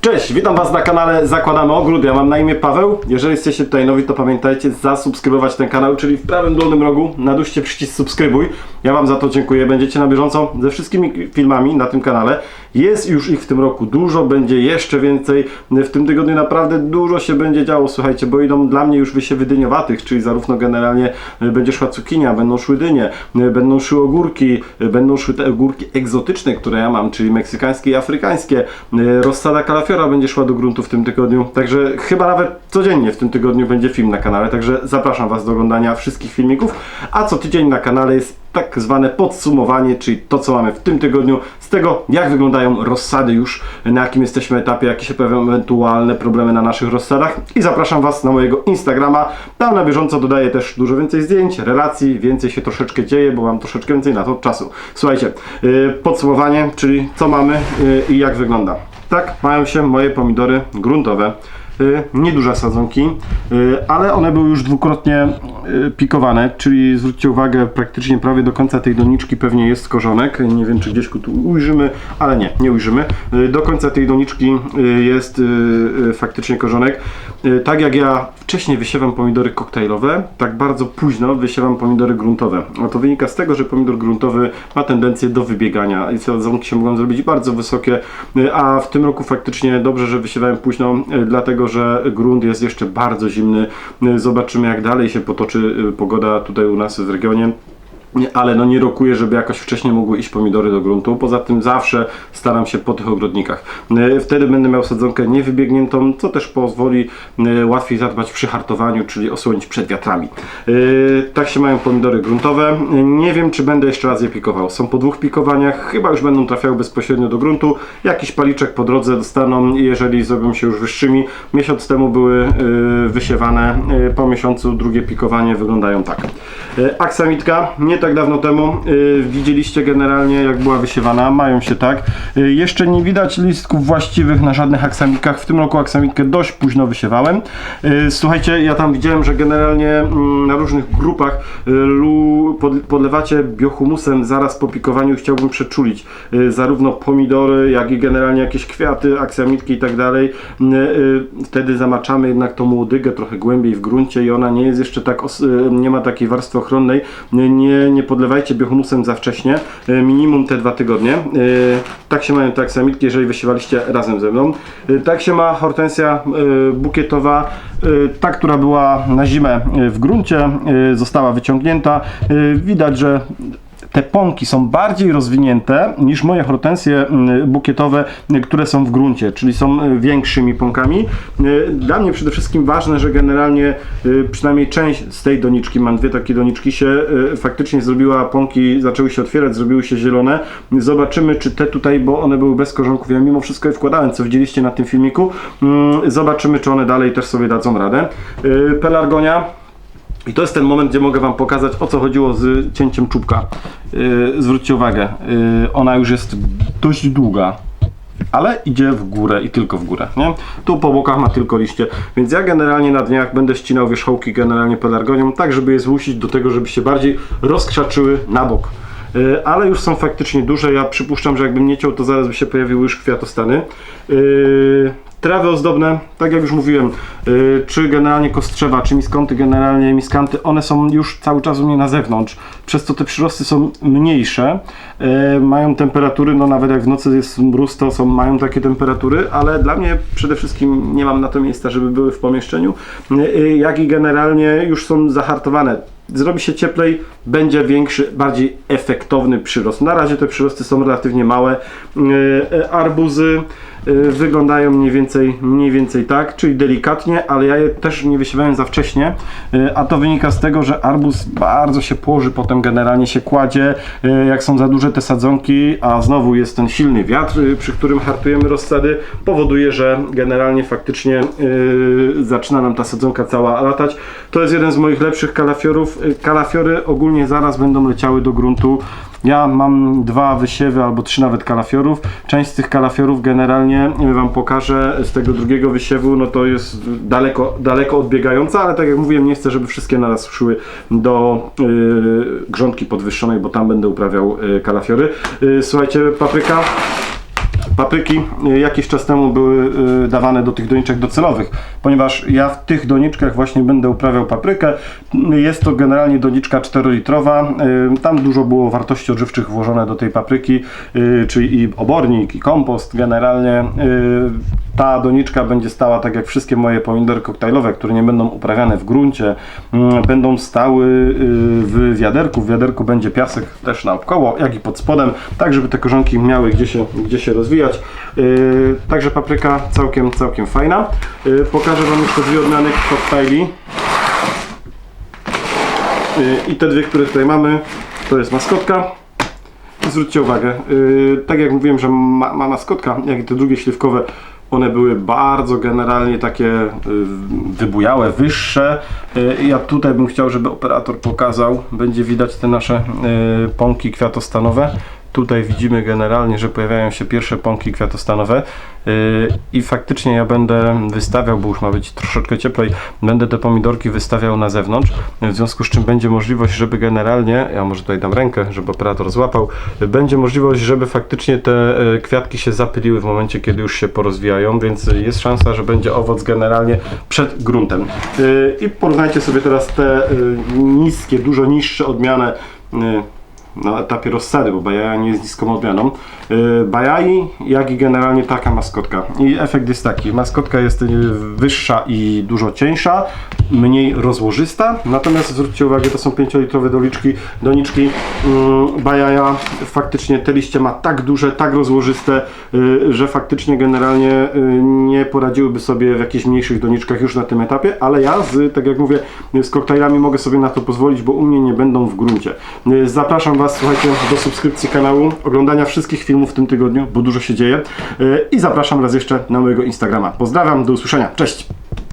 Cześć, witam Was na kanale Zakładamy Ogród. Ja mam na imię Paweł. Jeżeli jesteście tutaj nowi, to pamiętajcie zasubskrybować ten kanał, czyli w prawym dolnym rogu naduście przycisk subskrybuj. Ja Wam za to dziękuję. Będziecie na bieżąco ze wszystkimi filmami na tym kanale. Jest już ich w tym roku dużo, będzie jeszcze więcej. W tym tygodniu naprawdę dużo się będzie działo, słuchajcie, bo idą dla mnie już wysiewy dyniowatych, czyli zarówno generalnie e, będzie szła cukinia, będą szły dynie, e, będą szły ogórki, e, będą szły te ogórki egzotyczne, które ja mam, czyli meksykańskie i afrykańskie. Rozsada kalafiora będzie szła do gruntu w tym tygodniu, także chyba nawet codziennie w tym tygodniu będzie film na kanale, także zapraszam Was do oglądania wszystkich filmików, a co tydzień na kanale jest tak zwane podsumowanie, czyli to, co mamy w tym tygodniu, z tego, jak wyglądają rozsady już, na jakim jesteśmy etapie, jakie się pojawią ewentualne problemy na naszych rozsadach i zapraszam Was na mojego Instagrama, tam na bieżąco dodaję też dużo więcej zdjęć, relacji, więcej się troszeczkę dzieje, bo mam troszeczkę więcej na to czasu. Słuchajcie, yy, podsumowanie, czyli co mamy yy, i jak wygląda. Tak mają się moje pomidory gruntowe. Nieduże sadzonki, y, ale one były już dwukrotnie y, pikowane, czyli zwróćcie uwagę, praktycznie prawie do końca tej doniczki pewnie jest korzonek. Nie wiem, czy gdzieś tu ujrzymy, ale nie, nie ujrzymy. Y, Do końca tej doniczki jest faktycznie korzonek. Tak jak ja wcześniej wysiewam pomidory koktajlowe, tak bardzo późno wysiewam pomidory gruntowe. A to wynika z tego, że pomidor gruntowy ma tendencję do wybiegania i sadzonki się mogą zrobić bardzo wysokie, a w tym roku faktycznie dobrze, że wysiewałem późno, dlatego że grunt jest jeszcze bardzo zimny. Zobaczymy jak dalej się potoczy y, pogoda tutaj u nas w regionie. Ale no nie rokuję, żeby jakoś wcześniej mogły iść pomidory do gruntu. Poza tym zawsze staram się po tych ogrodnikach. Y, Wtedy będę miał sadzonkę niewybiegniętą, co też pozwoli y, łatwiej zadbać przy hartowaniu, czyli osłonić przed wiatrami. Y, Tak się mają pomidory gruntowe. Nie wiem, czy będę jeszcze raz je pikował. Są po dwóch pikowaniach, chyba już będą trafiały bezpośrednio do gruntu. Jakiś paliczek po drodze dostaną, jeżeli zrobią się już wyższymi. Miesiąc temu były wysiewane, po miesiącu drugie pikowanie wyglądają tak. Aksamitka, nie tak dawno temu y, widzieliście generalnie jak była wysiewana, mają się tak. Y, Jeszcze nie widać listków właściwych na żadnych aksamikach. W tym roku aksamitkę dość późno wysiewałem. Y, Słuchajcie, ja tam widziałem, że generalnie mm, na różnych grupach podlewacie biohumusem zaraz po pikowaniu. Chciałbym przeczulić zarówno pomidory, jak i generalnie jakieś kwiaty, aksamitki i tak dalej. Wtedy zamaczamy jednak tą młodygę trochę głębiej w gruncie i ona nie jest jeszcze tak, nie ma takiej warstwy ochronnej. Nie, nie podlewajcie biohumusem za wcześnie, y, minimum te dwa tygodnie. Y, Tak się mają te aksamitki, jeżeli wysiewaliście razem ze mną. Y, Tak się ma hortensja bukietowa, ta, która była na zimę w gruncie, została wyciągnięta. Widać, że te pąki są bardziej rozwinięte niż moje hortensje mm, bukietowe, y, które są w gruncie, czyli są y, większymi pąkami. Y, Dla mnie przede wszystkim ważne, że generalnie przynajmniej część z tej doniczki, mam dwie takie doniczki, się faktycznie zrobiła, pąki zaczęły się otwierać, zrobiły się zielone. Zobaczymy, czy te tutaj, bo one były bez korzonków, ja mimo wszystko je wkładałem, co widzieliście na tym filmiku. Mm, Zobaczymy, czy one dalej też sobie dadzą radę. Pelargonia, i to jest ten moment, gdzie mogę Wam pokazać, o co chodziło z cięciem czubka. Yy, zwróćcie uwagę, yy, ona już jest dość długa, ale idzie w górę i tylko w górę, nie? Tu po bokach ma tylko liście, więc ja generalnie na dniach będę ścinał wierzchołki generalnie pelargonią, tak żeby je zmusić do tego, żeby się bardziej rozkrzaczyły na bok. Yy, ale już są faktycznie duże, ja przypuszczam, że jakbym nie ciął, to zaraz by się pojawiły już kwiatostany. Yy, Trawy ozdobne, tak jak już mówiłem, yy, czy generalnie kostrzewa, czy miskonty, generalnie miskanty, one są już cały czas u mnie na zewnątrz, przez co te przyrosty są mniejsze, yy, mają temperatury, no nawet jak w nocy jest mróz, to są, mają takie temperatury, ale dla mnie przede wszystkim nie mam na to miejsca, żeby były w pomieszczeniu, yy, jak i generalnie już są zahartowane zrobi się cieplej, będzie większy, bardziej efektowny przyrost. Na razie te przyrosty są relatywnie małe. Yy, Arbuzy yy, wyglądają mniej więcej, mniej więcej tak, czyli delikatnie, ale ja je też nie wysiewałem za wcześnie, yy, a to wynika z tego, że arbuz bardzo się płoży, potem generalnie się kładzie, yy, jak są za duże te sadzonki, a znowu jest ten silny wiatr, przy którym hartujemy rozsady, powoduje, że generalnie faktycznie zaczyna nam ta sadzonka cała latać. To jest jeden z moich lepszych kalafiorów. Kalafiory ogólnie zaraz będą leciały do gruntu. Ja mam dwa wysiewy albo trzy nawet kalafiorów. Część z tych kalafiorów generalnie Wam pokażę z tego drugiego wysiewu, no to jest daleko, daleko odbiegająca, ale tak jak mówiłem, nie chcę, żeby wszystkie naraz szły do yy, grządki podwyższonej, bo tam będę uprawiał yy, kalafiory. Yy, słuchajcie, papryka. Papryki y, jakiś czas temu były y, dawane do tych doniczek docelowych, ponieważ ja w tych doniczkach właśnie będę uprawiał paprykę. Jest to generalnie doniczka 4-litrowa. y, Tam dużo było wartości odżywczych włożone do tej papryki, czyli i obornik, i kompost generalnie. Ta doniczka będzie stała tak jak wszystkie moje pomidory koktajlowe, które nie będą uprawiane w gruncie, mm, będą stały y, w wiaderku. W wiaderku będzie piasek też naokoło, jak i pod spodem, tak żeby te korzonki miały gdzie się, gdzie się rozwijać. Y, Także papryka całkiem, całkiem fajna. Y, Pokażę Wam jeszcze dwie odmiany koktajli. I te dwie, które tutaj mamy, to jest maskotka. Zwróćcie uwagę, yy, tak jak mówiłem, że ma, ma maskotka, jak i te drugie śliwkowe, one były bardzo generalnie takie yy, wybujałe, wyższe. Yy, ja tutaj bym chciał, żeby operator pokazał, będzie widać te nasze yy, pąki kwiatostanowe. Tutaj widzimy generalnie, że pojawiają się pierwsze pąki kwiatostanowe yy, i faktycznie ja będę wystawiał, bo już ma być troszeczkę cieplej, będę te pomidorki wystawiał na zewnątrz, w związku z czym będzie możliwość, żeby generalnie, ja może tutaj dam rękę, żeby operator złapał, będzie możliwość, żeby faktycznie te e, kwiatki się zapyliły w momencie, kiedy już się porozwijają, więc jest szansa, że będzie owoc generalnie przed gruntem. Yy, I porównajcie sobie teraz te yy, niskie, dużo niższe odmiany na etapie rozsady, bo bajaja nie jest niską odmianą. Yy, bajai, jak i generalnie taka maskotka. I efekt jest taki, maskotka jest yy, wyższa i dużo cieńsza, mniej rozłożysta, natomiast zwróćcie uwagę, to są 5-litrowe doliczki, doniczki. Yy, bajaja faktycznie te liście ma tak duże, tak rozłożyste, yy, że faktycznie generalnie nie poradziłyby sobie w jakichś mniejszych doniczkach już na tym etapie, ale ja z, tak jak mówię, z koktajlami mogę sobie na to pozwolić, bo u mnie nie będą w gruncie. Zapraszam Was, słuchajcie, do subskrypcji kanału, oglądania wszystkich filmów w tym tygodniu, bo dużo się dzieje yy, i zapraszam raz jeszcze na mojego Instagrama. Pozdrawiam, do usłyszenia, cześć!